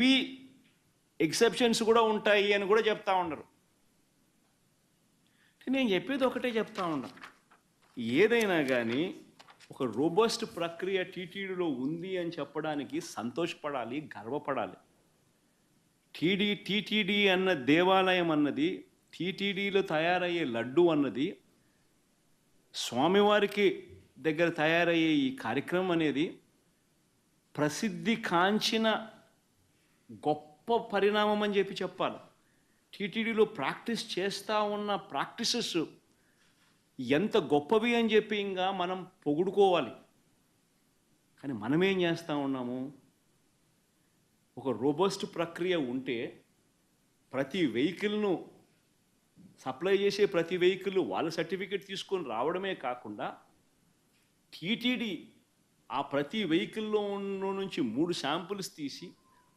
ఇవి ఎక్సెప్షన్స్ కూడా ఉంటాయి అని కూడా చెప్తా ఉండరు నేను చెప్పేది ఒకటే చెప్తా ఉన్నా. ఏదైనా కానీ ఒక రోబస్ట్ ప్రక్రియ టీటీడీలో ఉంది అని చెప్పడానికి సంతోషపడాలి గర్వపడాలి. టీడీ టీటీడీ అన్న దేవాలయం అన్నది టీటీడీలో తయారయ్యే లడ్డు అన్నది స్వామివారికి దగ్గర తయారయ్యే ఈ కార్యక్రమం అనేది ప్రసిద్ధి కాంచిన గొప్ప పరిణామం అని చెప్పి చెప్పాలి. టీటీడీలో ప్రాక్టీస్ చేస్తూ ఉన్న ప్రాక్టీసెస్ ఎంత గొప్పవి అని చెప్పి ఇంకా మనం పొగుడుకోవాలి. కానీ మనమేం చేస్తూ ఉన్నాము? ఒక రోబస్ట్ ప్రక్రియ ఉంటే ప్రతి వెహికల్ను సప్లై చేసే ప్రతి వెహికల్ వాళ్ళ సర్టిఫికేట్ తీసుకొని రావడమే కాకుండా టీటీడీ ఆ ప్రతి వెహికల్లో ఉన్న నుంచి మూడు శాంపుల్స్ తీసి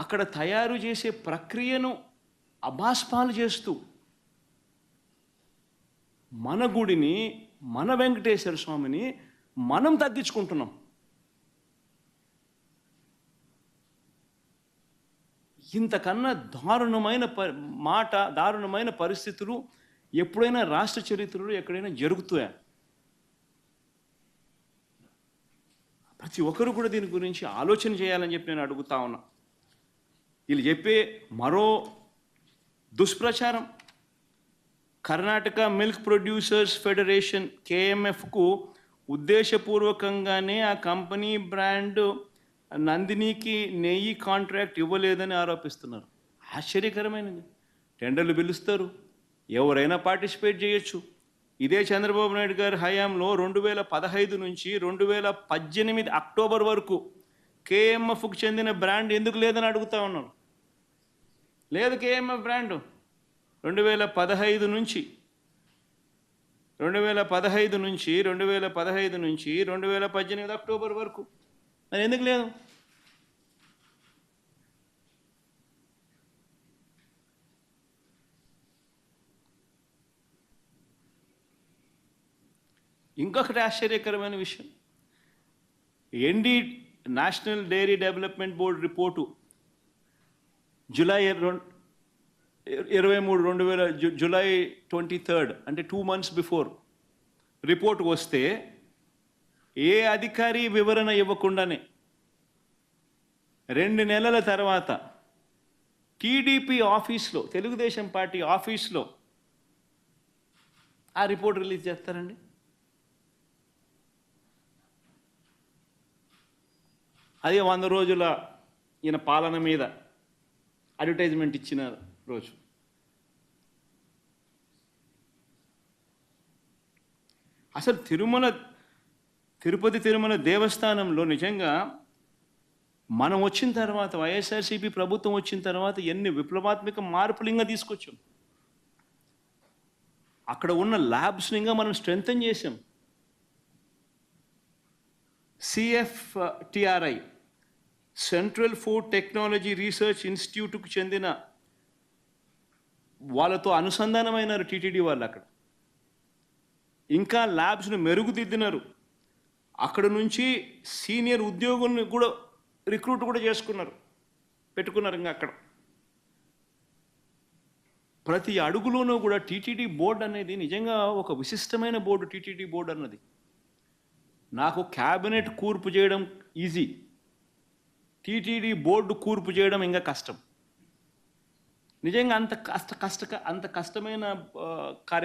అక్కడ తయారు చేసే ప్రక్రియను అభాస్పాలు చేస్తూ మన గుడిని మన వెంకటేశ్వర స్వామిని మనం తగ్గించుకుంటున్నాం. ఇంతకన్నా దారుణమైన ప మాట దారుణమైన పరిస్థితులు ఎప్పుడైనా రాష్ట్ర చరిత్రలో ఎక్కడైనా జరుగుతాయా? ప్రతి ఒక్కరు కూడా దీని గురించి ఆలోచన చేయాలని చెప్పి నేను అడుగుతా ఉన్నా. వీళ్ళు చెప్పే మరో దుష్ప్రచారం. కర్ణాటక మిల్క్ ప్రొడ్యూసర్స్ ఫెడరేషన్ కేఎంఎఫ్కు ఉద్దేశపూర్వకంగానే ఆ కంపెనీ బ్రాండ్ నందినికి నెయ్యి కాంట్రాక్ట్ ఇవ్వలేదని ఆరోపిస్తున్నారు. ఆశ్చర్యకరమైనది. టెండర్లు పిలుస్తారు. ఎవరైనా పార్టిసిపేట్ చేయొచ్చు. ఇదే చంద్రబాబు నాయుడు గారి హయాంలో రెండు వేల పదహైదు నుంచి రెండు వేల పద్దెనిమిది అక్టోబర్ వరకు కేఎంఎఫ్కు చెందిన బ్రాండ్ ఎందుకు లేదని అడుగుతా ఉన్నారు. లేదు కేఎంఎఫ్ బ్రాండు. రెండు వేల పదహైదు నుంచి రెండు వేల పదహైదు నుంచి రెండు వేల పదహైదు నుంచి రెండు వేల పద్దెనిమిది అక్టోబర్ వరకు. మరి ఎందుకు లేదు? ఇంకొకటి ఆశ్చర్యకరమైన విషయం. ND national dairy development board report July రెండు ఇరవై మూడు రెండు వేల జు- జూలై ట్వంటీ థర్డ్ అంటే టూ మంత్స్ బిఫోర్ రిపోర్ట్ వస్తే ఏ అధికారి వివరణ ఇవ్వకుండానే రెండు నెలల తర్వాత టీడీపీ ఆఫీస్లో తెలుగుదేశం పార్టీ ఆఫీస్లో ఆ రిపోర్ట్ రిలీజ్ చేస్తారండి. అదే వంద రోజుల ఈయన పాలన మీద అడ్వర్టైజ్మెంట్ ఇచ్చిన రోజు. అసలు తిరుమల తిరుపతి తిరుమల దేవస్థానంలో నిజంగా మనం వచ్చిన తర్వాత వైఎస్ఆర్సీపీ ప్రభుత్వం వచ్చిన తర్వాత ఎన్ని విప్లవాత్మక మార్పులు ఇంకా తీసుకొచ్చాం. అక్కడ ఉన్న ల్యాబ్స్ని ఇంకా మనం స్ట్రెంగ్తన్ చేసాం CF TRI central food technology research ఇన్స్టిట్యూట్కు చెందిన వాళ్ళతో అనుసంధానమైనారు టీటీడీ వాళ్ళు అక్కడ. ఇంకా ల్యాబ్స్ను మెరుగుదిద్దినారు. అక్కడ నుంచి సీనియర్ ఉద్యోగుల్ని కూడా రిక్రూట్ కూడా చేసుకున్నారు. పెట్టుకున్నారు ఇంకా అక్కడ. ప్రతి అడుగులోనూ కూడా టీటీడీ బోర్డు అనేది నిజంగా ఒక విశిష్టమైన బోర్డు టీటీడీ బోర్డు అన్నది. నాకు క్యాబినెట్ కూర్పు చేయడం ఈజీ. టీటీడీ బోర్డు కూర్పు చేయడం ఇంకా కష్టం. నిజంగా అంత కష్ట కష్ట అంత కష్టమైన కార్య కార్యక్రమం